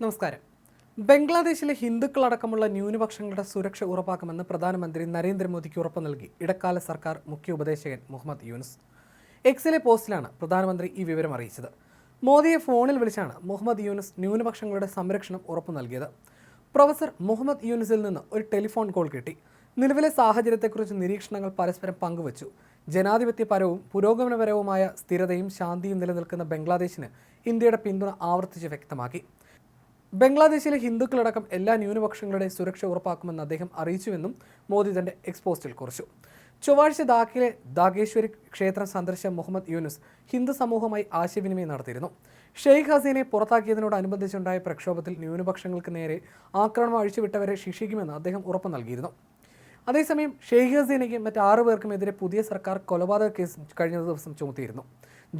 നമസ്കാരം. ബംഗ്ലാദേശിലെ ഹിന്ദുക്കളടക്കമുള്ള ന്യൂനപക്ഷങ്ങളുടെ സുരക്ഷ ഉറപ്പാക്കുമെന്ന് പ്രധാനമന്ത്രി നരേന്ദ്രമോദിക്ക് ഉറപ്പ് നൽകി ഇടക്കാല സർക്കാർ മുഖ്യ ഉപദേശകൻ മുഹമ്മദ് യൂനുസ്. എക്സിലെ പോസ്റ്റിലാണ് പ്രധാനമന്ത്രി ഈ വിവരം അറിയിച്ചത്. മോദിയെ ഫോണിൽ വിളിച്ചാണ് മുഹമ്മദ് യൂനുസ് ന്യൂനപക്ഷങ്ങളുടെ സംരക്ഷണം ഉറപ്പു നൽകിയത്. പ്രൊഫസർ മുഹമ്മദ് യൂനുസിൽ നിന്ന് ഒരു ടെലിഫോൺ കോൾ കിട്ടി. നിലവിലെ സാഹചര്യത്തെക്കുറിച്ച് നിരീക്ഷണങ്ങൾ പരസ്പരം പങ്കുവച്ചു. ജനാധിപത്യപരവും പുരോഗമനപരവുമായ സ്ഥിരതയും ശാന്തിയും നിലനിൽക്കുന്ന ബംഗ്ലാദേശിന് ഇന്ത്യയുടെ പിന്തുണ ആവർത്തിച്ച് വ്യക്തമാക്കി. ബംഗ്ലാദേശിലെ ഹിന്ദുക്കളടക്കം എല്ലാ ന്യൂനപക്ഷങ്ങളുടെയും സുരക്ഷ ഉറപ്പാക്കുമെന്ന് അദ്ദേഹം അറിയിച്ചുവെന്നും മോദി തന്റെ എക്സ്പോസ്റ്റിൽ കുറിച്ചു. ചൊവ്വാഴ്ച ദാക്കിലെ ദാഗേശ്വരി ക്ഷേത്രം സന്ദർശിച്ച മുഹമ്മദ് യൂനുസ് ഹിന്ദു സമൂഹമായി ആശയവിനിമയം നടത്തിയിരുന്നു. ഷെയ്ഖ് ഹസീനെ പുറത്താക്കിയതിനോടനുബന്ധിച്ചുണ്ടായ പ്രക്ഷോഭത്തിൽ ന്യൂനപക്ഷങ്ങൾക്ക് നേരെ ആക്രമണം അഴിച്ചുവിട്ടവരെ ശിക്ഷിക്കുമെന്ന് അദ്ദേഹം ഉറപ്പു നൽകിയിരുന്നു. അതേസമയം ഷെയ്ഖ് ഹസീനയ്ക്കും മറ്റ് ആറു പേർക്കുമെതിരെ പുതിയ സർക്കാർ കൊലപാതക കേസ് കഴിഞ്ഞ ദിവസം ചുമത്തിയിരുന്നു.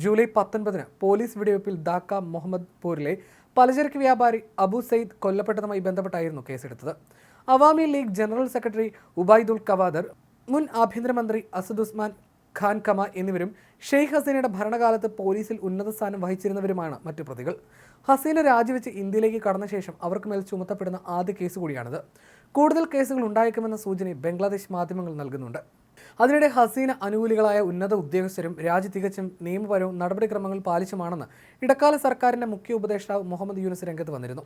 ജൂലൈ പത്തൊൻപതിന് പോലീസ് വെടിവയ്പിൽ ധാക്ക മുഹമ്മദ്പൂരിലെ പലചരക്ക് വ്യാപാരി അബു സയ്യിദ് കൊല്ലപ്പെട്ടതുമായി ബന്ധപ്പെട്ടായിരുന്നു കേസെടുത്തത്. Awami league general secretary Ubaidul Quader മുൻ ആഭ്യന്തരമന്ത്രി അസദുസ്മാൻ ഖാൻ കമ എന്നിവരും ഷെയ്ഖ് ഹസീനയുടെ ഭരണകാലത്ത് പോലീസിൽ ഉന്നത സ്ഥാനം വഹിച്ചിരുന്നവരുമാണ് മറ്റു പ്രതികൾ. ഹസീന രാജിവെച്ച് ഇന്ത്യയിലേക്ക് കടന്ന ശേഷം അവർക്ക് മേൽ ചുമത്തപ്പെടുന്ന ആദ്യ കേസ് കൂടിയാണിത്. കൂടുതൽ കേസുകൾ ഉണ്ടായേക്കുമെന്ന സൂചന ബംഗ്ലാദേശ് മാധ്യമങ്ങൾ നൽകുന്നുണ്ട്. അതിനിടെ ഹസീന അനുകൂലികളായ ഉന്നത ഉദ്യോഗസ്ഥരും രാജ്യ തികച്ചും നിയമപരവും നടപടിക്രമങ്ങൾ പാലിച്ചുമാണെന്ന് ഇടക്കാല സർക്കാരിന്റെ മുഖ്യ ഉപദേഷ്ടാവ് മുഹമ്മദ് യൂനസ് രംഗത്ത് വന്നിരുന്നു.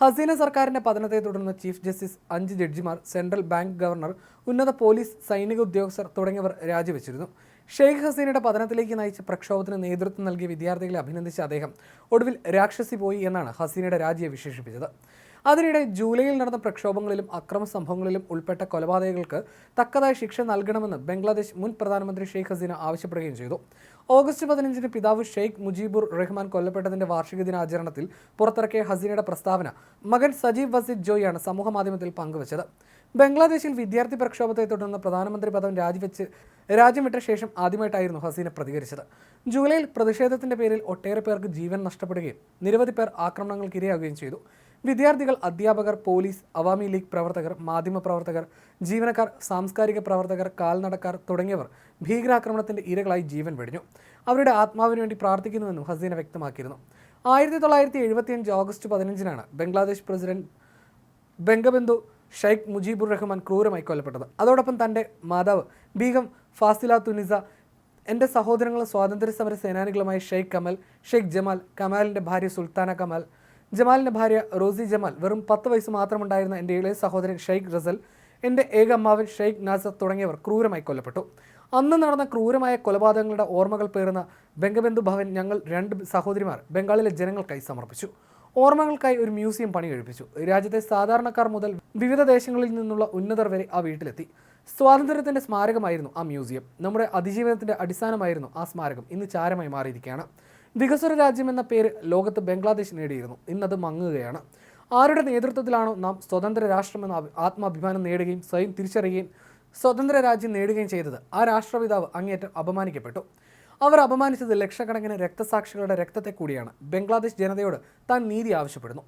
ഹസീന സർക്കാരിന്റെ പതനത്തെ തുടർന്ന് ചീഫ് ജസ്റ്റിസ് അഞ്ച് ജഡ്ജിമാർ സെൻട്രൽ ബാങ്ക് ഗവർണർ ഉന്നത പോലീസ് സൈനിക ഉദ്യോഗസ്ഥർ തുടങ്ങിയവർ രാജിവെച്ചിരുന്നു. ഷെയ്ഖ് ഹസീനയുടെ പതനത്തിലേക്ക് നയിച്ച പ്രക്ഷോഭത്തിന് നേതൃത്വം നൽകിയ വിദ്യാർത്ഥികളെ അഭിനന്ദിച്ച അദ്ദേഹം ഒടുവിൽ രാക്ഷസി പോയി എന്നാണ് ഹസീനയുടെ രാജിയെ വിശേഷിപ്പിച്ചത്. അതിനിടെ ജൂലൈയിൽ നടന്ന പ്രക്ഷോഭങ്ങളിലും അക്രമ സംഭവങ്ങളിലും ഉൾപ്പെട്ട കൊലപാതകങ്ങൾക്ക് തക്കതായ ശിക്ഷ നൽകണമെന്ന് ബംഗ്ലാദേശ് മുൻ പ്രധാനമന്ത്രി ഷെയ്ഖ് ഹസീന ആവശ്യപ്പെടുകയും ചെയ്തു. ഓഗസ്റ്റ് പതിനഞ്ചിന് പിതാവ് ഷെയ്ഖ് മുജീബുർ റഹ്മാൻ കൊല്ലപ്പെട്ടതിന്റെ വാർഷിക ദിനാചരണത്തിൽ പുറത്തിറക്കിയ ഹസീനയുടെ പ്രസ്താവന മകൻ സജീവ് വസീദ് ജോയിയാണ് സമൂഹമാധ്യമത്തിൽ പങ്കുവച്ചത്. ബംഗ്ലാദേശിൽ വിദ്യാർത്ഥി പ്രക്ഷോഭത്തെ തുടർന്ന് പ്രധാനമന്ത്രി പദം രാജിവെച്ച് രാജ്യം വിട്ട ശേഷം ആദ്യമായിട്ടായിരുന്നു ഹസീന പ്രതികരിച്ചത്. ജൂലൈയിൽ പ്രതിഷേധത്തിന്റെ പേരിൽ ഒട്ടേറെ പേർക്ക് ജീവൻ നഷ്ടപ്പെടുകയും നിരവധി പേർ ആക്രമണങ്ങൾക്ക് ഇരയാകുകയും ചെയ്തു. വിദ്യാർത്ഥികൾ അധ്യാപകർ പോലീസ് അവാമി ലീഗ് പ്രവർത്തകർ മാധ്യമ പ്രവർത്തകർ ജീവനക്കാർ സാംസ്കാരിക പ്രവർത്തകർ കാൽനടക്കാർ തുടങ്ങിയവർ ഭീകരാക്രമണത്തിന്റെ ഇരകളായി ജീവൻ വെടിഞ്ഞു. അവരുടെ ആത്മാവിന് വേണ്ടി പ്രാർത്ഥിക്കുന്നുവെന്നും ഹസീന വ്യക്തമാക്കിയിരുന്നു. ആയിരത്തി തൊള്ളായിരത്തി എഴുപത്തിയഞ്ച് ഓഗസ്റ്റ് പതിനഞ്ചിനാണ് ബംഗ്ലാദേശ് പ്രസിഡന്റ് ബംഗബന്ധു ഷെയ്ഖ് മുജീബുർ റഹ്മാൻ ക്രൂരമായി കൊല്ലപ്പെട്ടത്. അതോടൊപ്പം തന്റെ മാതാവ് ബീഗം ഫാസില തുനിസ എന്റെ സഹോദരങ്ങളും സ്വാതന്ത്ര്യ സമര സേനാനികളുമായ ഷെയ്ഖ് കമൽ ഷെയ്ഖ് ജമാൽ കമാലിന്റെ ഭാര്യ സുൽത്താന കമാൽ ജമാലിന്റെ ഭാര്യ റോസി ജമാൽ വെറും പത്ത് വയസ്സ് മാത്രമുണ്ടായിരുന്ന എന്റെ ഇളയ സഹോദരൻ ഷെയ്ഖ് റസൽ എന്റെ ഏക അമ്മാവൻ ഷെയ്ഖ് നാസർ തുടങ്ങിയവർ ക്രൂരമായി കൊല്ലപ്പെട്ടു. അന്ന് നടന്ന ക്രൂരമായ കൊലപാതകങ്ങളുടെ ഓർമ്മകൾ പേറുന്ന ബംഗബന്ധു ഭവൻ ഞങ്ങൾ രണ്ട് സഹോദരിമാർ ബംഗാളിലെ ജനങ്ങൾക്കായി സമർപ്പിച്ചു. ഓർമ്മകൾക്കായി ഒരു മ്യൂസിയം പണി കഴിപ്പിച്ചു രാജ്യത്തെ സാധാരണക്കാർ മുതൽ വിവിധ ദേശങ്ങളിൽ നിന്നുള്ള ഉന്നതർ വരെ ആ വീട്ടിലെത്തി. സ്വാതന്ത്ര്യത്തിന്റെ സ്മാരകമായിരുന്നു ആ മ്യൂസിയം. നമ്മുടെ അതിജീവനത്തിന്റെ അടിസ്ഥാനമായിരുന്നു ആ സ്മാരകം. ഇന്ന് ചാരമായി മാറിയിരിക്കുകയാണ്. വികസ്വര രാജ്യം എന്ന പേര് ലോകത്ത് ബംഗ്ലാദേശ് നേടിയിരുന്നു. ഇന്നത് മങ്ങുകയാണ്. ആരുടെ നേതൃത്വത്തിലാണോ നാം സ്വതന്ത്ര രാഷ്ട്രമെന്ന ആത്മാഭിമാനം നേടുകയും സ്വയം തിരിച്ചറിയുകയും സ്വതന്ത്ര രാജ്യം നേടുകയും ചെയ്തത്? ആ രാഷ്ട്രപിതാവ് അങ്ങേയറ്റം അപമാനിക്കപ്പെട്ടു. അവർ അപമാനിച്ചത് ലക്ഷക്കണക്കിന് രക്തസാക്ഷികളുടെ രക്തത്തെ കൂടിയാണ്. ബംഗ്ലാദേശ് ജനതയോട് താൻ നീതി ആവശ്യപ്പെടുന്നു.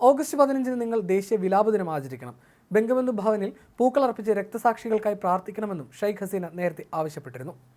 ഓഗസ്റ്റ് പതിനഞ്ചിന് നിങ്ങൾ ദേശീയ വിലാപ ദിനം ആചരിക്കണം. ബംഗബന്ധു ഭവനിൽ പൂക്കളർപ്പിച്ച് രക്തസാക്ഷികൾക്കായി പ്രാർത്ഥിക്കണമെന്നും ഷെയ്ഖ് ഹസീന നേരത്തെ ആവശ്യപ്പെട്ടിരുന്നു.